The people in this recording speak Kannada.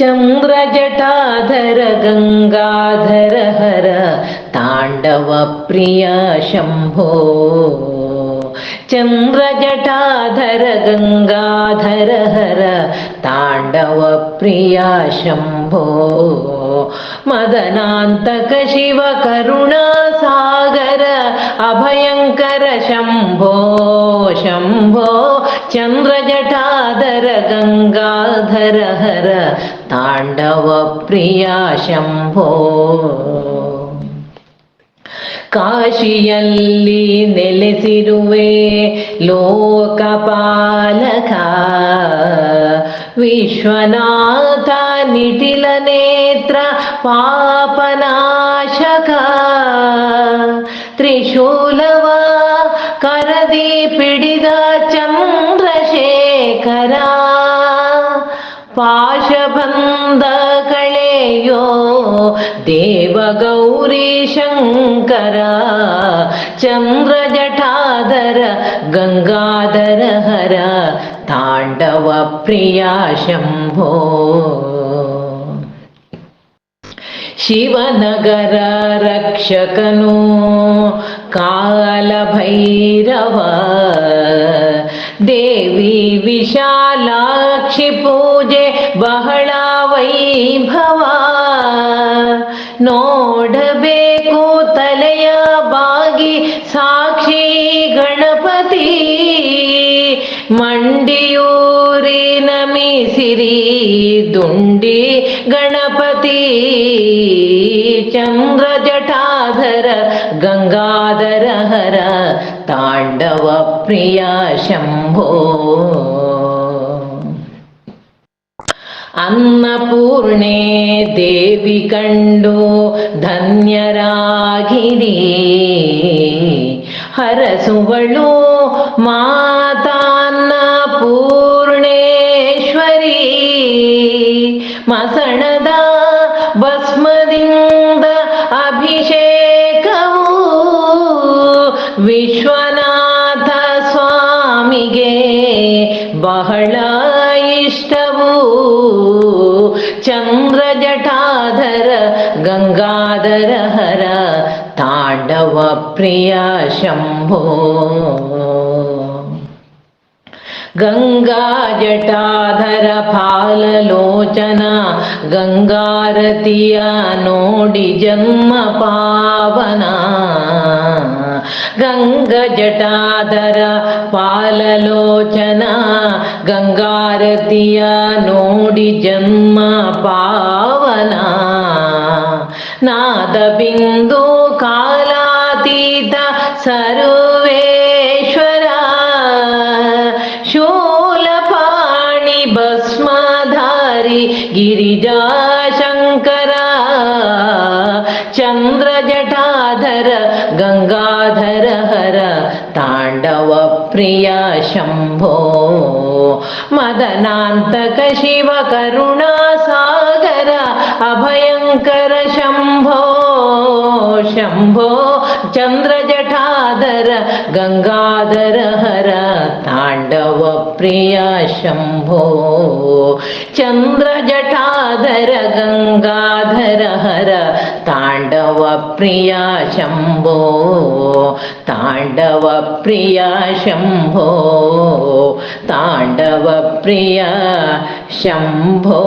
ചന്ദ്രജടാധര ഗംഗാധര ഹര താണ്ഡവപ്രിയ ശംഭോ. ചന്ദ്രജടാധര ഗംഗാധര ഹര താണ്ഡവപ്രിയ ശംഭോ. മദനാന്തക ശിവ കരുണാസാഗര അഭയങ്കര ശംഭോ ശംഭോ. चन्द्रजटाधर गङ्गाधर हर ताण्डवप्रिया शम्भो ಕಾಶಿಯಲ್ಲಿ ನೆಲೆಸಿರುವೆ ಲೋಕಪಾಲಕ ವಿಶ್ವನಾಥ ನಿಟಿಲ ನೇತ್ರ ಪಾಪನಾಶಕ ತ್ರಿಶೂಲವ ಕರದಿ ಪಿಡಿದ ಚಂದ್ರಶೇಖರ ಪಾಶಬಂಧ ಕಳೆಯೋ ದೇವಗೌರಿ ಶಂಕರ ಚಂದ್ರ ಜಟಾಧರ ಗಂಗಾಧರ ಹರ ತಾಂಡವ ಪ್ರಿಯ ಶಂಭೋ ಶಿವನಗರ ರಕ್ಷಕನು ಕಾಲಭೈರವ ದೇವಿ ನೋಡಬೇಕು ತಲೆಯ ಬಾಗಿ ಸಾಕ್ಷಿ ಗಣಪತಿ. ಮಂಡಿಯೂರಿ ನಮಿಸಿರಿ ದುಂಡಿ ಗಣಪತಿ. ಚಂದ್ರ ಜಟಾಧರ ಗಂಗಾಧರ ಹರ ತಾಂಡವ ಪ್ರಿಯ ಶಂಭೋ. ಅನ್ನಪೂರ್ಣೆ ದೇವಿ ಕಂಡು ಧನ್ಯರಾಗಿರಿ. ಹರಸುವಳು ಮಾತಾನ್ನ ಪೂರ್ಣೇಶ್ವರಿ. ಮಸಣದ ಭಸ್ಮದಿಂದ ಅಭಿಷೇಕವು ವಿಶ್ವನಾಥ ಸ್ವಾಮಿಗೆ ಬಹಳ ಇಷ್ಟವು. ಗಂಗಾಧರ ಹರ ತಾಂಡವ ಪ್ರಿಯ ಶಂಭೋ. ಗಂಗಾ ಜಟಾಧರ ಫಾಲಲೋಚನ ಗಂಗಾರತಿಯ ನೋಡಿ ಜನ್ಮ ಪಾವನ. ಗಂಗ ಜಟಾಧರ ಪಾಲಲೋಚನ ಗಂಗಾರತಿಯ ನೋಡಿ ಜನ್ಮ ಪಾವನ. ನಾದ ಬಿಂದು ಕಾಲಾತೀತ ಸರ್ವೇಶ್ವರ ಶೂಲಪಾಣಿ ಭಸ್ಮಧಾರಿ గంగాధర గంగాధర హర తాండవ ప్రియ శంభో. మదనాంతక శివ కరుణా సాగర అభయంకర శంభో. శంభో చంద్రజఠాధర గంగాధర హర తాండవ ప్రియ శంభో. చంద్రజఠాధర గంగాధర హర താണ്ഡവപ്രിയാ ശംഭോ താണ്ഡവപ്രിയാ ശംഭോ താണ്ഡവപ്രിയാ ശംഭോ.